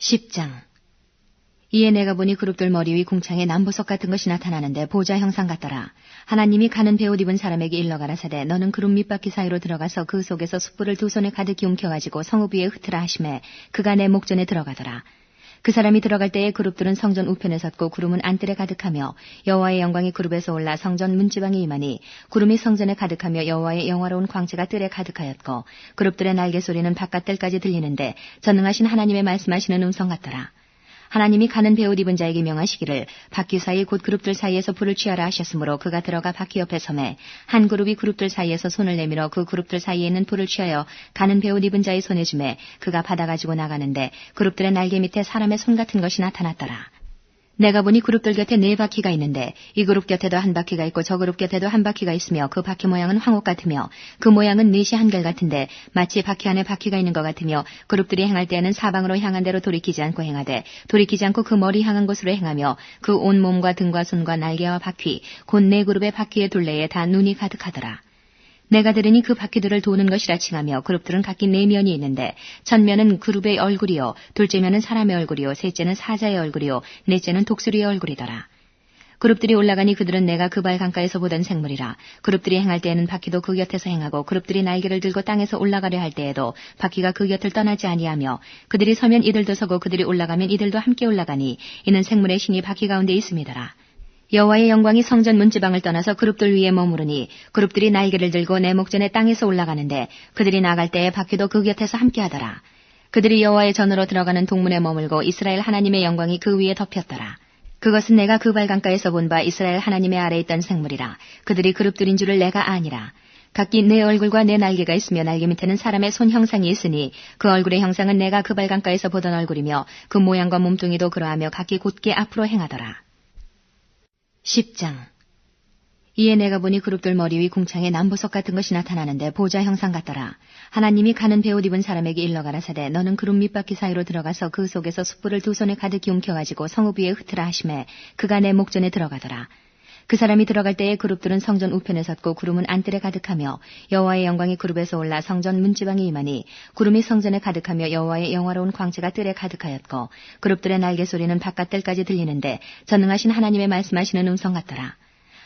10장 이에 내가 보니 그룹들 머리 위 궁창에 남보석 같은 것이 나타나는데 보좌 형상 같더라. 하나님이 가는 배옷 입은 사람에게 일러 가라사대 너는 그룹 밑바퀴 사이로 들어가서 그 속에서 숯불을 두 손에 가득히 움켜가지고 성읍 위에 흩으라 하심에 그가 내 목전에 들어가더라. 그 사람이 들어갈 때에 그룹들은 성전 우편에 섰고 구름은 안뜰에 가득하며 여호와의 영광이 그룹에서 올라 성전 문지방에 임하니 구름이 성전에 가득하며 여호와의 영화로운 광채가 뜰에 가득하였고 그룹들의 날개 소리는 바깥뜰까지 들리는데 전능하신 하나님의 말씀하시는 음성 같더라. 하나님이 가는 배옷 입은 자에게 명하시기를 바퀴 사이 곧 그룹들 사이에서 불을 취하라 하셨으므로 그가 들어가 바퀴 옆에 섬에 한 그룹이 그룹들 사이에서 손을 내밀어 그 그룹들 사이에 있는 불을 취하여 가는 배옷 입은 자의 손에 주매 그가 받아 가지고 나가는데 그룹들의 날개 밑에 사람의 손 같은 것이 나타났더라. 내가 보니 그룹들 곁에 네 바퀴가 있는데 이 그룹 곁에도 한 바퀴가 있고 저 그룹 곁에도 한 바퀴가 있으며 그 바퀴 모양은 황옥 같으며 그 모양은 넷이 한결 같은데 마치 바퀴 안에 바퀴가 있는 것 같으며 그룹들이 행할 때에는 사방으로 향한 대로 돌이키지 않고 행하되 돌이키지 않고 그 머리 향한 곳으로 행하며 그 온 몸과 등과 손과 날개와 바퀴 곧 네 그룹의 바퀴의 둘레에 다 눈이 가득하더라. 내가 들으니 그 바퀴들을 도는 것이라 칭하며 그룹들은 각기 네 면이 있는데 첫면은 그룹의 얼굴이요 둘째면은 사람의 얼굴이요 셋째는 사자의 얼굴이요 넷째는 독수리의 얼굴이더라. 그룹들이 올라가니 그들은 내가 그 발 강가에서 보던 생물이라. 그룹들이 행할 때에는 바퀴도 그 곁에서 행하고 그룹들이 날개를 들고 땅에서 올라가려 할 때에도 바퀴가 그 곁을 떠나지 아니하며 그들이 서면 이들도 서고 그들이 올라가면 이들도 함께 올라가니 이는 생물의 신이 바퀴 가운데 있음이더라. 여호와의 영광이 성전 문지방을 떠나서 그룹들 위에 머무르니 그룹들이 날개를 들고 내 목전에 땅에서 올라가는데 그들이 나갈 때에 바퀴도 그 곁에서 함께하더라. 그들이 여호와의 전으로 들어가는 동문에 머물고 이스라엘 하나님의 영광이 그 위에 덮였더라. 그것은 내가 그 발강가에서 본 바 이스라엘 하나님의 아래 있던 생물이라. 그들이 그룹들인 줄을 내가 아니라. 각기 내 얼굴과 내 날개가 있으며 날개 밑에는 사람의 손 형상이 있으니 그 얼굴의 형상은 내가 그 발강가에서 보던 얼굴이며 그 모양과 몸뚱이도 그러하며 각기 곧게 앞으로 행하더라. 10장 이에 내가 보니 그룹들 머리 위 궁창에 남보석 같은 것이 나타나는데 보좌 형상 같더라. 하나님이 가는 배옷 입은 사람에게 일러 가라사대 너는 그룹 밑바퀴 사이로 들어가서 그 속에서 숯불을 두 손에 가득히 움켜가지고 성읍 위에 흩으라 하심에 그가 내 목전에 들어가더라. 그 사람이 들어갈 때에 그룹들은 성전 우편에 섰고 구름은 안뜰에 가득하며 여호와의 영광이 그룹에서 올라 성전 문지방에 임하니 구름이 성전에 가득하며 여호와의 영화로운 광채가 뜰에 가득하였고 그룹들의 날개 소리는 바깥뜰까지 들리는데 전능하신 하나님의 말씀하시는 음성 같더라.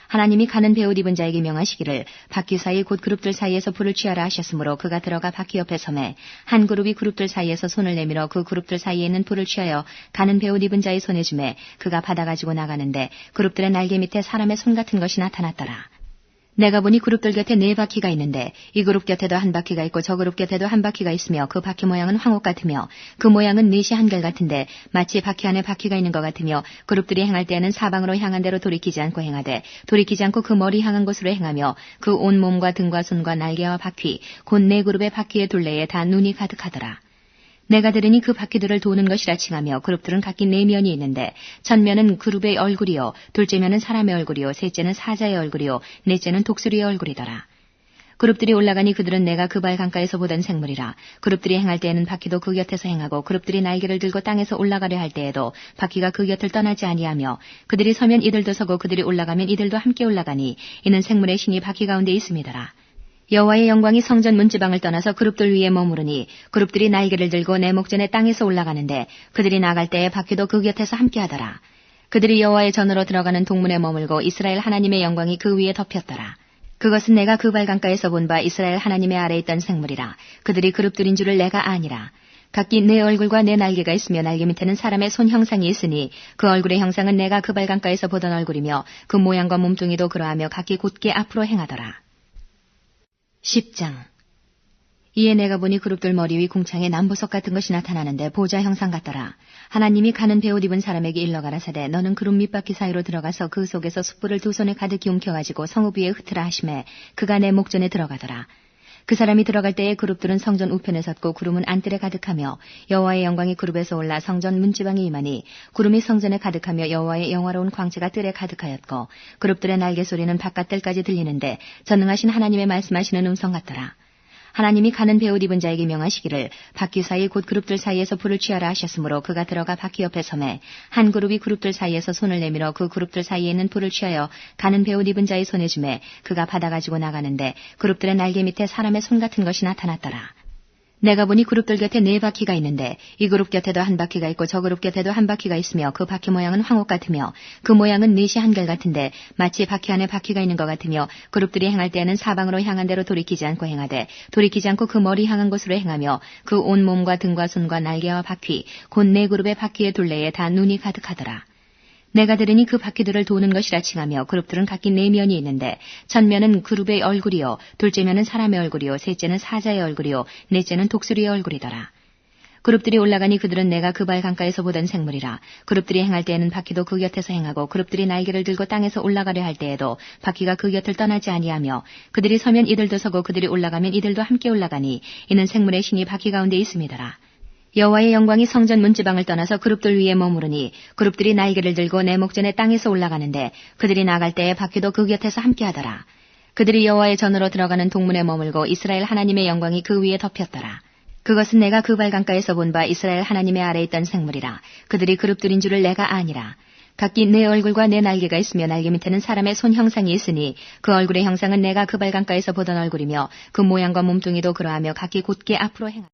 하나님이 가는 배옷 입은 자에게 명하시기를 바퀴 사이 곧 그룹들 사이에서 불을 취하라 하셨으므로 그가 들어가 바퀴 옆에 섬에 한 그룹이 그룹들 사이에서 손을 내밀어 그 그룹들 사이에 있는 불을 취하여 가는 배옷 입은 자의 손에 주매 그가 받아 가지고 나가는데 그룹들의 날개 밑에 사람의 손 같은 것이 나타났더라. 내가 보니 그룹들 곁에 네 바퀴가 있는데 이 그룹 곁에도 한 바퀴가 있고 저 그룹 곁에도 한 바퀴가 있으며 그 바퀴 모양은 황옥 같으며 그 모양은 넷이 한결 같은데 마치 바퀴 안에 바퀴가 있는 것 같으며 그룹들이 행할 때에는 사방으로 향한 대로 돌이키지 않고 행하되 돌이키지 않고 그 머리 향한 곳으로 행하며 그 온 몸과 등과 손과 날개와 바퀴 곧 네 그룹의 바퀴의 둘레에 다 눈이 가득하더라. 내가 들으니 그 바퀴들을 도는 것이라 칭하며 그룹들은 각기 네 면이 있는데 첫 면은 그룹의 얼굴이요 둘째 면은 사람의 얼굴이요 셋째는 사자의 얼굴이요 넷째는 독수리의 얼굴이더라. 그룹들이 올라가니 그들은 내가 그 발 강가에서 보던 생물이라. 그룹들이 행할 때에는 바퀴도 그 곁에서 행하고 그룹들이 날개를 들고 땅에서 올라가려 할 때에도 바퀴가 그 곁을 떠나지 아니하며 그들이 서면 이들도 서고 그들이 올라가면 이들도 함께 올라가니 이는 생물의 신이 바퀴 가운데 있음이더라. 여호와의 영광이 성전 문지방을 떠나서 그룹들 위에 머무르니 그룹들이 날개를 들고 내 목전에 땅에서 올라가는데 그들이 나갈 때에 바퀴도 그 곁에서 함께하더라. 그들이 여호와의 전으로 들어가는 동문에 머물고 이스라엘 하나님의 영광이 그 위에 덮였더라. 그것은 내가 그 발강가에서 본 바 이스라엘 하나님의 아래 있던 생물이라. 그들이 그룹들인 줄을 내가 아니라. 각기 내 얼굴과 내 날개가 있으며 날개 밑에는 사람의 손 형상이 있으니 그 얼굴의 형상은 내가 그 발강가에서 보던 얼굴이며 그 모양과 몸뚱이도 그러하며 각기 곧게 앞으로 행하더라. 10장 이에 내가 보니 그룹들 머리 위 궁창에 남보석 같은 것이 나타나는데 보좌 형상 같더라. 하나님이 가는 배옷 입은 사람에게 일러 가라사대 너는 그룹 밑바퀴 사이로 들어가서 그 속에서 숯불을 두 손에 가득히 움켜가지고 성읍 위에 흩으라 하심에 그가 내 목전에 들어가더라. 그 사람이 들어갈 때에 그룹들은 성전 우편에 섰고 구름은 안뜰에 가득하며 여호와의 영광이 그룹에서 올라 성전 문지방에 임하니 구름이 성전에 가득하며 여호와의 영화로운 광채가 뜰에 가득하였고 그룹들의 날개 소리는 바깥뜰까지 들리는데 전능하신 하나님의 말씀하시는 음성 같더라. 하나님이 가는 배옷 입은 자에게 명하시기를 바퀴 사이 곧 그룹들 사이에서 불을 취하라 하셨으므로 그가 들어가 바퀴 옆에 섬에 한 그룹이 그룹들 사이에서 손을 내밀어 그 그룹들 사이에 있는 불을 취하여 가는 배옷 입은 자의 손에 주매 그가 받아 가지고 나가는데 그룹들의 날개 밑에 사람의 손 같은 것이 나타났더라. 내가 보니 그룹들 곁에 네 바퀴가 있는데 이 그룹 곁에도 한 바퀴가 있고 저 그룹 곁에도 한 바퀴가 있으며 그 바퀴 모양은 황옥 같으며 그 모양은 넷이 한결 같은데 마치 바퀴 안에 바퀴가 있는 것 같으며 그룹들이 행할 때에는 사방으로 향한 대로 돌이키지 않고 행하되 돌이키지 않고 그 머리 향한 곳으로 행하며 그 온 몸과 등과 손과 날개와 바퀴 곧 네 그룹의 바퀴의 둘레에 다 눈이 가득하더라. 내가 들으니 그 바퀴들을 도는 것이라 칭하며 그룹들은 각기 네 면이 있는데 첫면은 그룹의 얼굴이요 둘째면은 사람의 얼굴이요 셋째는 사자의 얼굴이요 넷째는 독수리의 얼굴이더라. 그룹들이 올라가니 그들은 내가 그 발 강가에서 보던 생물이라. 그룹들이 행할 때에는 바퀴도 그 곁에서 행하고 그룹들이 날개를 들고 땅에서 올라가려 할 때에도 바퀴가 그 곁을 떠나지 아니하며 그들이 서면 이들도 서고 그들이 올라가면 이들도 함께 올라가니 이는 생물의 신이 바퀴 가운데 있음이더라. 여호와의 영광이 성전 문지방을 떠나서 그룹들 위에 머무르니 그룹들이 날개를 들고 내 목전에 땅에서 올라가는데 그들이 나갈 때에 바퀴도 그 곁에서 함께하더라. 그들이 여호와의 전으로 들어가는 동문에 머물고 이스라엘 하나님의 영광이 그 위에 덮였더라. 그것은 내가 그 발강가에서 본 바 이스라엘 하나님의 아래 있던 생물이라. 그들이 그룹들인 줄을 내가 아니라. 각기 내 얼굴과 내 날개가 있으며 날개 밑에는 사람의 손 형상이 있으니 그 얼굴의 형상은 내가 그 발강가에서 보던 얼굴이며 그 모양과 몸뚱이도 그러하며 각기 곧게 앞으로 행하.